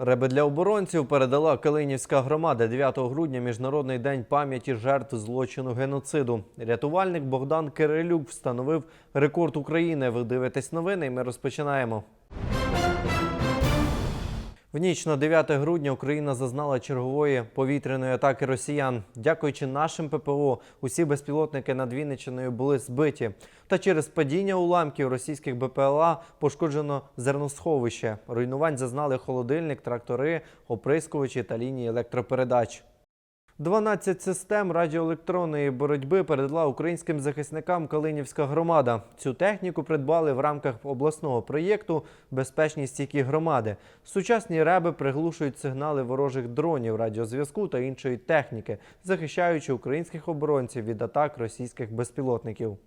Реби для оборонців передала Калинівська громада 9 грудня Міжнародний день пам'яті жертв злочину геноциду. Рятувальник Богдан Кирилюк встановив рекорд України. Ви дивитесь новини, і ми розпочинаємо. В ніч на 9 грудня Україна зазнала чергової повітряної атаки росіян. Дякуючи нашим ППО, усі безпілотники над Вінниччиною були збиті. Та через падіння уламків російських БПЛА пошкоджено зерносховище. Руйнувань зазнали холодильник, трактори, оприскувачі та лінії електропередач. 12 систем радіоелектронної боротьби передала українським захисникам Калинівська громада. Цю техніку придбали в рамках обласного проєкту Безпечні стійкі громади. Сучасні реби приглушують сигнали ворожих дронів, радіозв'язку та іншої техніки, захищаючи українських оборонців від атак російських безпілотників.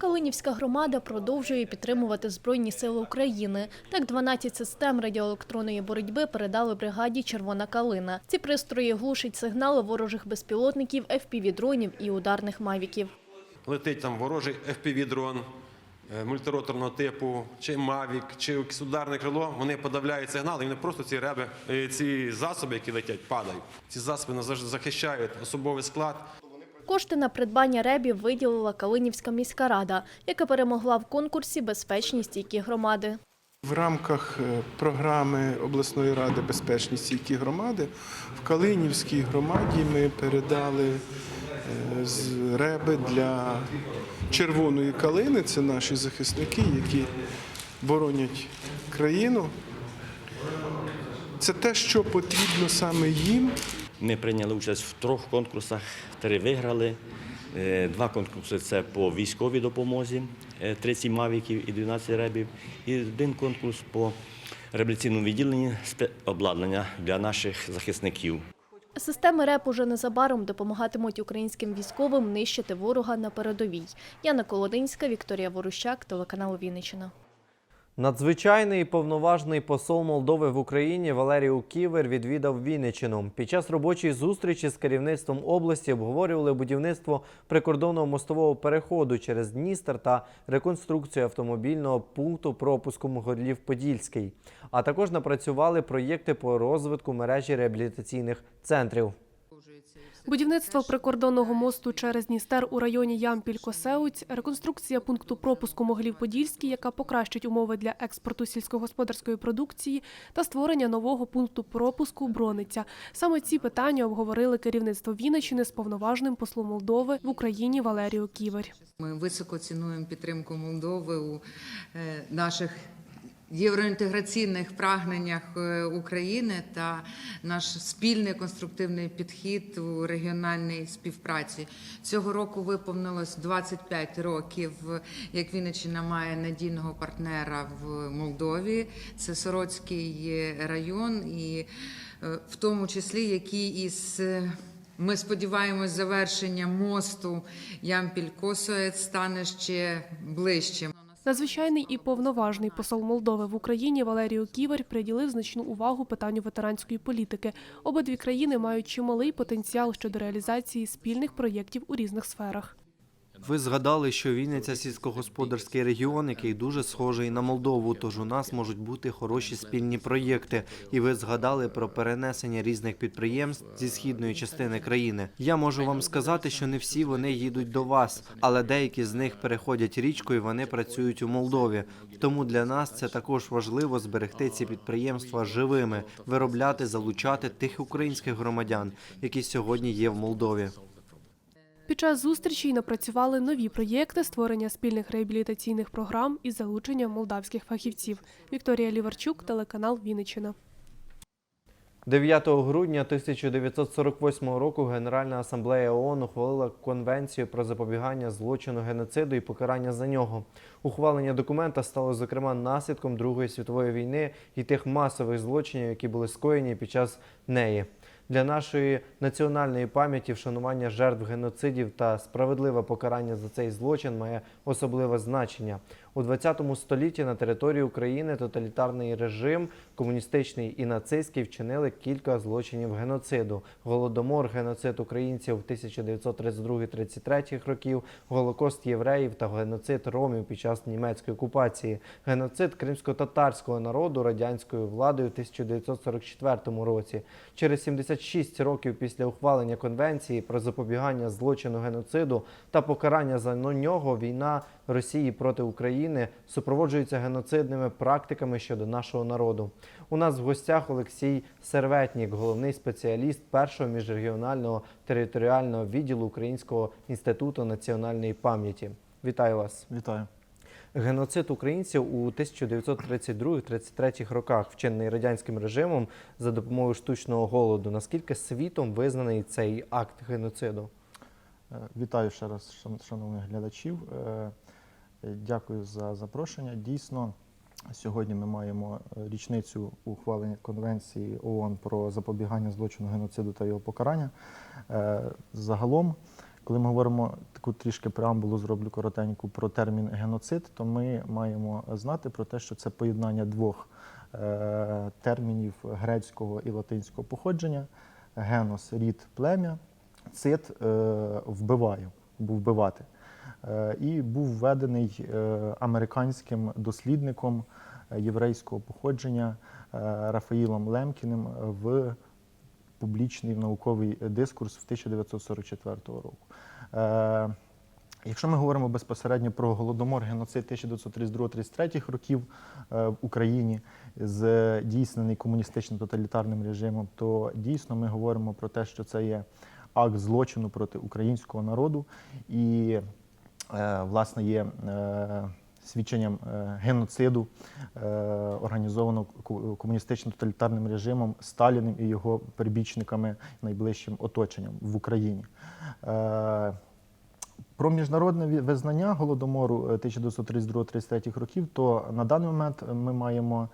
Калинівська громада продовжує підтримувати Збройні сили України. Так, 12 систем радіоелектронної боротьби передали бригаді Червона калина. Ці пристрої глушать сигнали ворожих безпілотників, FPV-дронів і ударних мавіків. летить там ворожий FPV-дрон е, мультироторного типу, чи Mavic, чи ударне крило, вони подавляють сигнал, і вони просто ці реби, е, ці засоби, які летять, падають. Ці засоби захищають особовий склад. Кошти на придбання ребів виділила Калинівська міська рада, яка перемогла в конкурсі Безпечні стійкі громади. В рамках е, програми обласної ради безпечні стійкі громади в Калинівській громаді ми передали е, з реби для червоної калини. Це наші захисники, які боронять країну. Це те, що потрібно саме їм. Ми прийняли участь в трьох конкурсах, три виграли. Е, Два конкурси це по військовій допомозі, е, 30 мавіків і 12 ребів. І один конкурс по реабілітаційному відділенні обладнання для наших захисників. Системи РЕП уже незабаром допомагатимуть українським військовим нищити ворога на передовій. Яна Колодинська, Вікторія Ворущак, телеканал Вінниччина. Надзвичайний повноважний посол Молдови в Україні Валерій Ківер відвідав Вінниччину. Під час робочої зустрічі з керівництвом області обговорювали будівництво прикордонного мостового переходу через Дністер та реконструкцію автомобільного пункту пропуску Могилів-Подільський. А також напрацювали проєкти по розвитку мережі реабілітаційних центрів. Будівництво прикордонного мосту через Дністер у районі Ямпіль-Косеуць, реконструкція пункту пропуску Могилів-Подільський, яка покращить умови для експорту сільськогосподарської продукції, та створення нового пункту пропуску Брониця. Саме ці питання обговорили керівництво Вінниччини з повноважним послом Молдови в Україні Валерію Ківер. Ми високо цінуємо підтримку Молдови у е, наших євроінтеграційних прагненнях е, України та наш спільний конструктивний підхід у регіональній співпраці. Цього року виповнилось 25 років, як Вінниччина має надійного партнера в Молдові. Це Сороцький район, і е, в тому числі який із е, ми сподіваємось, завершення мосту Ямпіль-Косоєць стане ще ближчим. Надзвичайний і повноважний посол Молдови в Україні Валерію Ківер приділив значну увагу питанню ветеранської політики. Обидві країни мають чималий потенціал щодо реалізації спільних проєктів у різних сферах. Ви згадали, що Вінниця сільськогосподарський регіон, який дуже схожий на Молдову. Тож у нас можуть бути хороші спільні проєкти. І ви згадали про перенесення різних підприємств зі східної частини країни. Я можу вам сказати, що не всі вони їдуть до вас, але деякі з них переходять річку і вони працюють у Молдові. Тому для нас це також важливо зберегти ці підприємства живими, виробляти, залучати тих українських громадян, які сьогодні є в Молдові. Під час зустрічі напрацювали нові проєкти створення спільних реабілітаційних програм із залученням молдавських фахівців. Вікторія Ліварчук, телеканал Вінниччина. 9 грудня 1948 року Генеральна асамблея ООН ухвалила конвенцію про запобігання злочину геноциду і покарання за нього. Ухвалення документа стало зокрема наслідком Другої світової війни і тих масових злочинів, які були скоєні під час неї. Для нашої національної пам'яті вшанування жертв геноцидів та справедливе покарання за цей злочин має особливе значення. У 20 столітті на території України тоталітарний режим, комуністичний і нацистський вчинили кілька злочинів геноциду: голодомор, геноцид українців 1932-33 років, голокост євреїв та геноцид ромів під час німецької окупації, геноцид кримсько-татарського народу радянською владою в 1944 році. Через 76 років після ухвалення конвенції про запобігання злочину геноциду та покарання за нього війна Росії проти України супроводжується геноцидними практиками щодо нашого народу. У нас в гостях Олексій Серветнік, головний спеціаліст першого міжрегіонального територіального відділу Українського інституту національної пам'яті. Вітаю вас. Вітаю. Геноцид українців у 1932-33 роках, вчинений радянським режимом за допомогою штучного голоду. Наскільки світом визнаний цей акт геноциду? Е, Вітаю ще раз, шановних глядачів. Е, Дякую за запрошення. Дійсно, сьогодні ми маємо е, річницю ухвалення Конвенції ООН про запобігання злочину геноциду та його покарання. Загалом, коли ми говоримо таку трішки преамбулу, зроблю коротеньку про термін геноцид, то ми маємо знати про те, що це поєднання двох термінів грецького і латинського походження: генос рід плем'я, цит е, вбиваю, був вбивати. Е, І був введений е, американським дослідником єврейського походження Рафаїлом Лемкіним в публічний науковий дискурс в 1944 року. Якщо ми говоримо безпосередньо про голодомор, геноцид 1932-33 років в Україні, здійснений комуністичним тоталітарним режимом, то дійсно ми говоримо про те, що це є акт злочину проти українського народу і, е, власне, є е, свідченням е, геноциду, організованого комуністичним тоталітарним режимом Сталіним і його прибічниками найближчим оточенням в Україні. Про міжнародне визнання голодомору е, 1932-33 років, то на даний момент ми маємо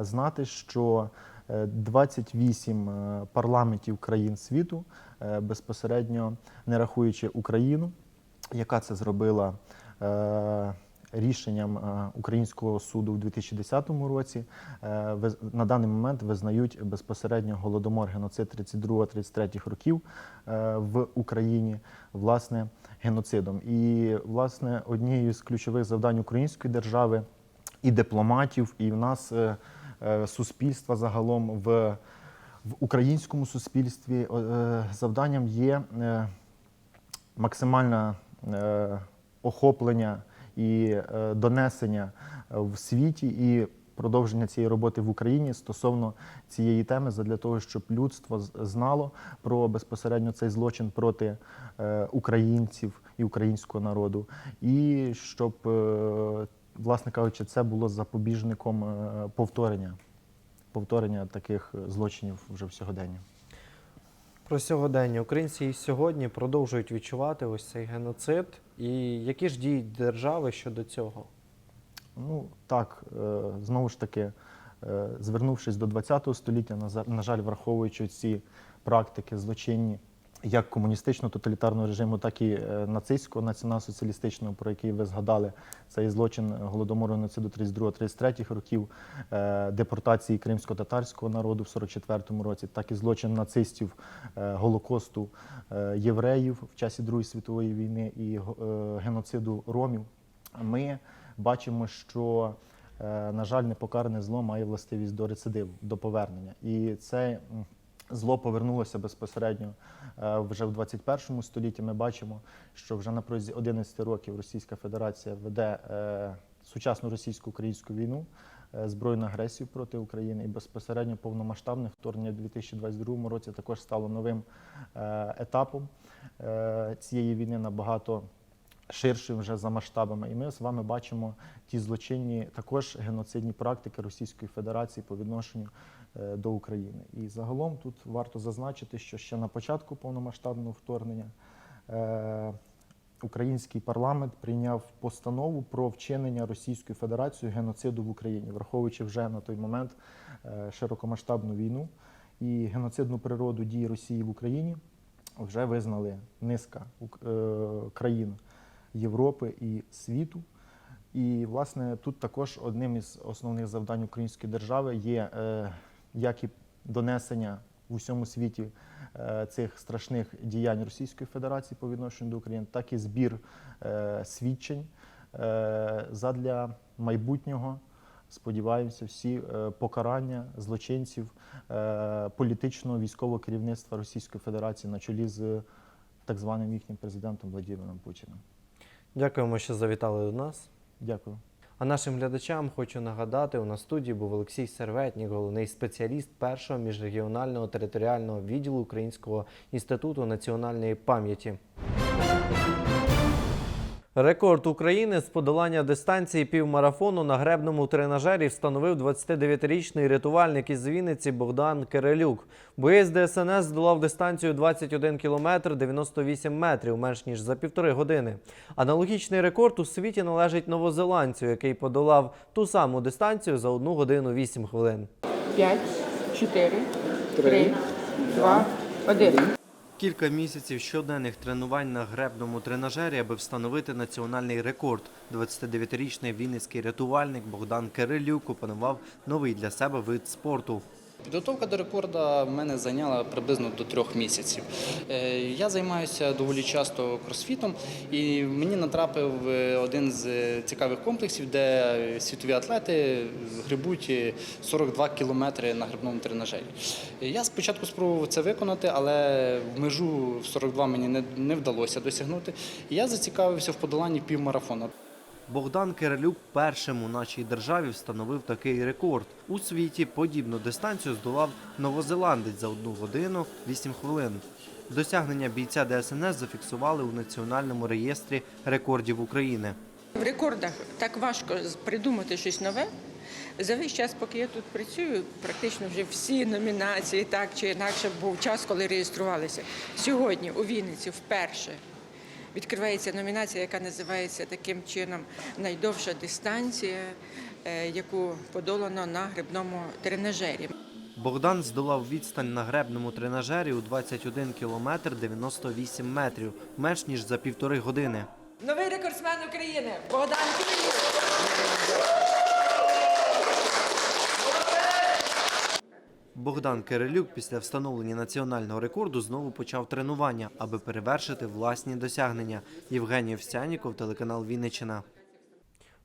знати, що е, 28 е, парламентів країн світу, безпосередньо не рахуючи Україну, яка це зробила е, рішенням е, українського суду в 2010 році, е, на даний момент визнають безпосередньо голодомор геноцид 32-33 років е, в Україні власне геноцидом. І власне однією з ключових завдань української держави і дипломатів, і в нас е, е, суспільства загалом в, в українському суспільстві е, завданням є е, максимальне охоплення і е, донесення в світі і продовження цієї роботи в Україні стосовно цієї теми, задля того, щоб людство знало про безпосередньо цей злочин проти українців і українського народу, і щоб, власне кажучи, це було запобіжником повторення, повторення таких злочинів вже в сьогоденні. Про сьогодення українці і сьогодні продовжують відчувати ось цей геноцид. І які ж дії держави щодо цього? Ну так, е, знову ж таки, е, звернувшись до ХХ століття, на жаль, враховуючи ці практики злочинні як комуністичного тоталітарного режиму, так і е, нацистського націонал-соціалістичного, про який ви згадали, цей злочин голодомору геноциду 32-33 років, е, депортації кримсько-татарського народу в 44-му році, так і злочин нацистів е, голокосту євреїв в часі Другої світової війни і геноциду ромів. Ми бачимо, що, на жаль, непокаране зло має властивість до рецидиву, до повернення. І це зло повернулося безпосередньо е, вже в 21 столітті. Ми бачимо, що вже на протязі 11 років Російська Федерація веде е, сучасну російсько-українську війну, е, збройну агресію проти України і безпосередньо повномасштабне вторгнення в 2022 році також стало новим етапом цієї війни набагато ширшим вже за масштабами. І ми з вами бачимо ті злочинні також геноцидні практики Російської Федерації по відношенню до України. І загалом тут варто зазначити, що ще на початку повномасштабного вторгнення е, український парламент прийняв постанову про вчинення Російською Федерацією геноциду в Україні, враховуючи вже на той момент е, широкомасштабну війну і геноцидну природу дій Росії в Україні вже визнали низка е, країн Європи і світу. І, власне, тут також одним із основних завдань української держави є е, як і донесення в усьому світі е, цих страшних діянь Російської Федерації по відношенню до України, так і збір е, свідчень е, задля майбутнього. Сподіваємося, всі покарання злочинців політичного військового керівництва Російської Федерації на чолі з так званим їхнім президентом Владимиром Путіним. Дякуємо, що завітали до нас. Дякую. А нашим глядачам хочу нагадати, у нас студії був Олексій Серветнік, головний спеціаліст першого міжрегіонального територіального відділу Українського інституту національної пам'яті. Рекорд України з подолання дистанції півмарафону на гребному тренажері встановив 29-річний рятувальник із Вінниці Богдан Кирилюк. Боєць ДСНС здолав дистанцію 21 кілометр 98 метрів, менш ніж за півтори години. Аналогічний рекорд у світі належить новозеландцю, який подолав ту саму дистанцію за 1 годину 8 хвилин. 5, 4, 3, 2, 1. Кілька місяців щоденних тренувань на гребному тренажері, аби встановити національний рекорд. 29-річний вінницький рятувальник Богдан Кирилюк опанував новий для себе вид спорту. Підготовка до рекорду в мене зайняла приблизно до трьох місяців. Е, Я займаюся доволі часто кросфітом, і мені натрапив е, один з цікавих комплексів, де світові атлети грибуть е, 42 кілометри на грибному тренажері. Я спочатку спробував це виконати, але в межу в 42 мені не, вдалося досягнути. Я зацікавився в подоланні півмарафону. Богдан Кирилюк першим у нашій державі встановив такий рекорд. У світі подібну дистанцію здолав новозеландець за 1 годину 8 хвилин. Досягнення бійця ДСНС зафіксували у Національному реєстрі рекордів України. В рекордах так важко придумати щось нове. За весь час, поки я тут працюю, практично вже всі номінації, так чи інакше, був час, коли реєструвалися. Сьогодні у Вінниці вперше відкривається номінація, яка називається таким чином Найдовша дистанція, е, яку подолано на грибному тренажері. Богдан здолав відстань на гребному тренажері у 21 кілометр 98 метрів, менш ніж за півтори години. Новий рекордсмен України Богдан Київ. Богдан Кирилюк після встановлення національного рекорду знову почав тренування, аби перевершити власні досягнення. Євгеній Овсяніков, телеканал Вінниччина.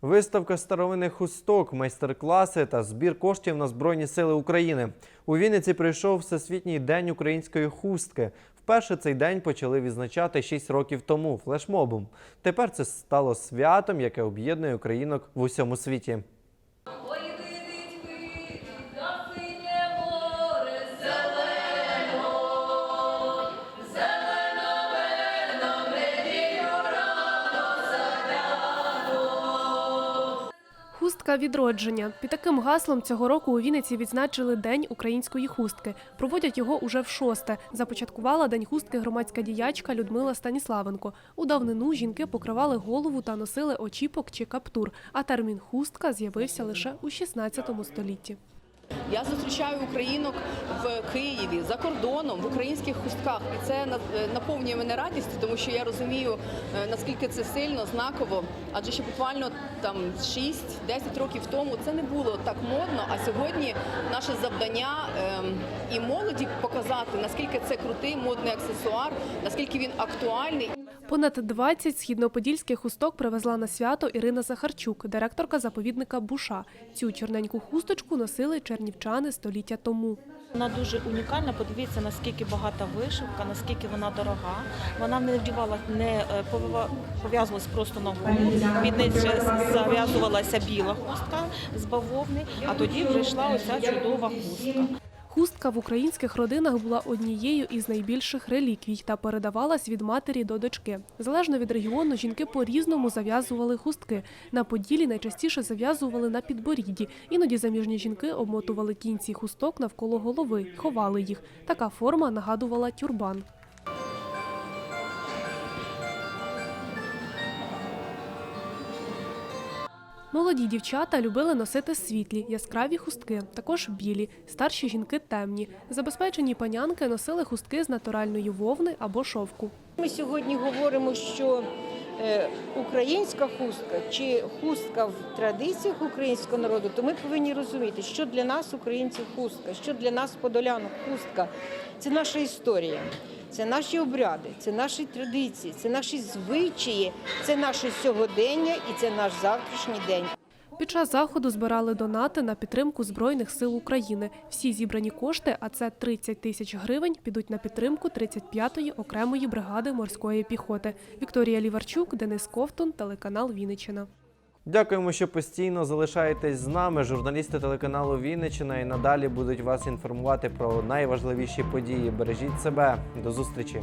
Виставка старовинних хусток, майстер-класи та збір коштів на Збройні Сили України. У Вінниці прийшов Всесвітній день української хустки. Вперше цей день почали відзначати 6 років тому флешмобом. Тепер це стало святом, яке об'єднує українок в усьому світі. Хустка відродження. Під таким гаслом цього року у Вінниці відзначили День української хустки. Проводять його уже в шосте. Започаткувала День хустки громадська діячка Людмила Станіславенко. У давнину жінки покривали голову та носили очіпок чи каптур. А термін хустка з'явився лише у 16 столітті. Я зустрічаю українок в Києві за кордоном в українських хустках, і це е, наповнює мене радістю, тому що я розумію е, наскільки це сильно, знаково. Адже ще буквально там 6-10 років тому це не було так модно. А сьогодні наше завдання ем, і молоді показати наскільки це крутий модний аксесуар, наскільки він актуальний. Понад 20 східноподільських хусток привезла на свято Ірина Захарчук, директорка заповідника Буша. Цю чорненьку хусточку носили чернівчани століття тому. Вона дуже унікальна. Подивіться, наскільки багата вишивка, наскільки вона дорога. Вона не вдівала, не е, пов'язувалась просто на голову. Під неї зав'язувалася біла хустка з бавовни, а тоді вже йшла оця чудова хустка. Хустка в українських родинах була однією із найбільших реліквій та передавалась від матері до дочки. Залежно від регіону, жінки по-різному зав'язували хустки. На поділі найчастіше зав'язували на підборідді. Іноді заміжні жінки обмотували кінці хусток навколо голови, ховали їх. Така форма нагадувала тюрбан. Молоді дівчата любили носити світлі, яскраві хустки, також білі, старші жінки темні. Забезпечені панянки носили хустки з натуральної вовни або шовку. Ми сьогодні говоримо, що е, українська хустка чи хустка в традиціях українського народу, то ми повинні розуміти, що для нас, українців, хустка, що для нас, подолянок, хустка це наша історія. Це наші обряди, це наші традиції, це наші звичаї, це наше сьогодення і це наш завтрашній день. Під час заходу збирали донати на підтримку Збройних сил України. Всі зібрані кошти, а це 30 тисяч гривень, підуть на підтримку 35-ї окремої бригади морської піхоти. Вікторія Ліварчук, Денис Ковтун, телеканал Вінниччина. Дякуємо, що постійно залишаєтесь з нами. Журналісти телеканалу Вінничина і надалі будуть вас інформувати про найважливіші події. Бережіть себе. До зустрічі.